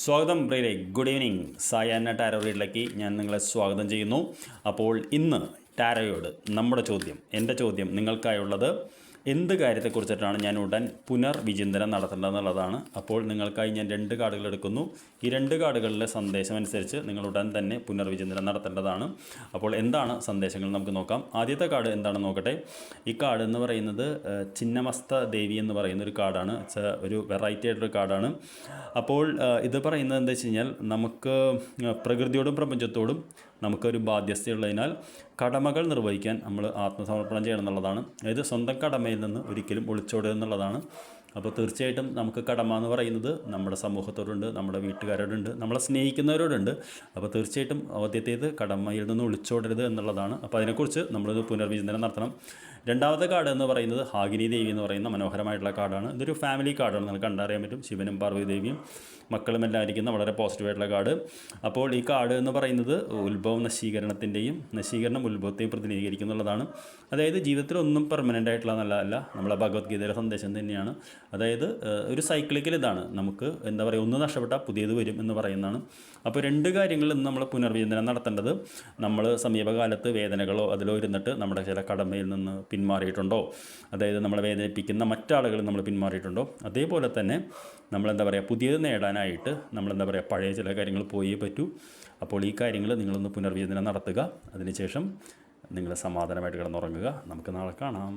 സ്വാഗതം പ്രിയരെ. Good evening സായാഹ്ന ടാരോ റീഡിലേക്ക് ഞാൻ നിങ്ങളെ സ്വാഗതം ചെയ്യുന്നു. അപ്പോൾ ഇന്ന് ടാരോയോട് നമ്മുടെ ചോദ്യം എന്റെ ചോദ്യം നിങ്ങൾക്കായുള്ളത് എന്ത് കാര്യത്തെക്കുറിച്ചിട്ടാണ് ഞാൻ ഉടൻ പുനർവിചിന്തനം നടത്തേണ്ടതെന്നുള്ളതാണ്. അപ്പോൾ നിങ്ങൾക്കായി ഞാൻ രണ്ട് കാർഡുകൾ എടുക്കുന്നു. ഈ രണ്ട് കാർഡുകളിലെ സന്ദേശം അനുസരിച്ച് നിങ്ങൾ ഉടൻ തന്നെ പുനർവിചിന്തനം നടത്തേണ്ടതാണ്. അപ്പോൾ എന്താണ് സന്ദേശങ്ങൾ നമുക്ക് നോക്കാം. ആദ്യത്തെ കാർഡ് എന്താണെന്ന് നോക്കട്ടെ? ഈ കാർഡ് എന്ന് പറയുന്നത് ചിന്നമസ്ത ദേവി എന്ന് പറയുന്ന ഒരു കാർഡാണ്. ഒരു വെറൈറ്റി ആയിട്ടൊരു കാർഡാണ്. അപ്പോൾ ഇത് പറയുന്നത് എന്താ വെച്ച് കഴിഞ്ഞാൽ നമുക്ക് പ്രകൃതിയോടും പ്രപഞ്ചത്തോടും നമുക്കൊരു ബാധ്യസ്ഥയുള്ളതിനാൽ കടമകൾ നിർവഹിക്കാൻ നമ്മൾ ആത്മസമർപ്പണം ചെയ്യണം എന്നുള്ളതാണ്. അതായത് സ്വന്തം കടമയിൽ നിന്ന് ഒരിക്കലും ഒളിച്ചോടുക എന്നുള്ളതാണ് അപ്പോൾ തീർച്ചയായിട്ടും നമുക്ക് കടമ എന്ന് പറയുന്നത് നമ്മുടെ സമൂഹത്തോടുണ്ട് നമ്മുടെ വീട്ടുകാരോടുണ്ട് നമ്മളെ സ്നേഹിക്കുന്നവരോടുണ്ട്. അപ്പോൾ തീർച്ചയായിട്ടും ആദ്യത്തേത് കടമയിൽ നിന്ന് ഒളിച്ചോടരുത് എന്നുള്ളതാണ്. അപ്പോൾ അതിനെക്കുറിച്ച് നമ്മളൊരു പുനർവിചിന്തനം നടത്തണം. രണ്ടാമത്തെ കാർഡ് എന്ന് പറയുന്നത് ഹാഗിനി ദേവി എന്ന് പറയുന്ന മനോഹരമായിട്ടുള്ള കാർഡാണ്. ഇതൊരു ഫാമിലി കാർഡാണ് നിങ്ങൾക്ക് കണ്ടറിയാൻ പറ്റും. ശിവനും പാർവതി ദേവിയും മക്കളും എല്ലാം ഇരിക്കുന്ന വളരെ പോസിറ്റീവായിട്ടുള്ള കാർഡ്. അപ്പോൾ ഈ കാർഡ് എന്ന് പറയുന്നത് ഉത്ഭവ നശീകരണത്തിന്റെയും നശീകരണം ഉത്ഭവത്തെയും പ്രതിനിധീകരിക്കുന്നുള്ളതാണ്. അതായത് ജീവിതത്തിൽ ഒന്നും പെർമനന്റ് ആയിട്ടുള്ള നല്ലതല്ല. നമ്മളെ ഭഗവത്ഗീതയുടെ സന്ദേശം തന്നെയാണ്. അതായത് ഒരു സൈക്ലിക്കൽ ഇതാണ് നമുക്ക് എന്താ പറയുക ഒന്ന് നഷ്ടപ്പെട്ടാൽ പുതിയത് വരും എന്ന് പറയുന്നതാണ്. അപ്പോൾ രണ്ട് കാര്യങ്ങൾ ഇന്ന് നമ്മൾ പുനർവിചിന്തനം നടത്തേണ്ടത് നമ്മൾ സമീപകാലത്ത് വേദനകളോ അതിലോ ഇരുന്നിട്ട് നമ്മുടെ ചില കടമയിൽ നിന്ന് പിന്മാറിയിട്ടുണ്ടോ? അതായത് നമ്മളെ വേദനിപ്പിക്കുന്ന മറ്റാളുകൾ നമ്മൾ പിന്മാറിയിട്ടുണ്ടോ? അതേപോലെ തന്നെ നമ്മളെന്താ പറയുക പുതിയത് നേടാനായിട്ട് നമ്മളെന്താ പറയുക പഴയ ചില കാര്യങ്ങൾ പോയേ പറ്റൂ. അപ്പോൾ ഈ കാര്യങ്ങൾ നിങ്ങളൊന്ന് പുനർവിചിന്തനം നടത്തുക. അതിനുശേഷം നിങ്ങൾ സമാധാനമായിട്ട് കിടന്നുറങ്ങുക. നമുക്ക് നാളെ കാണാം.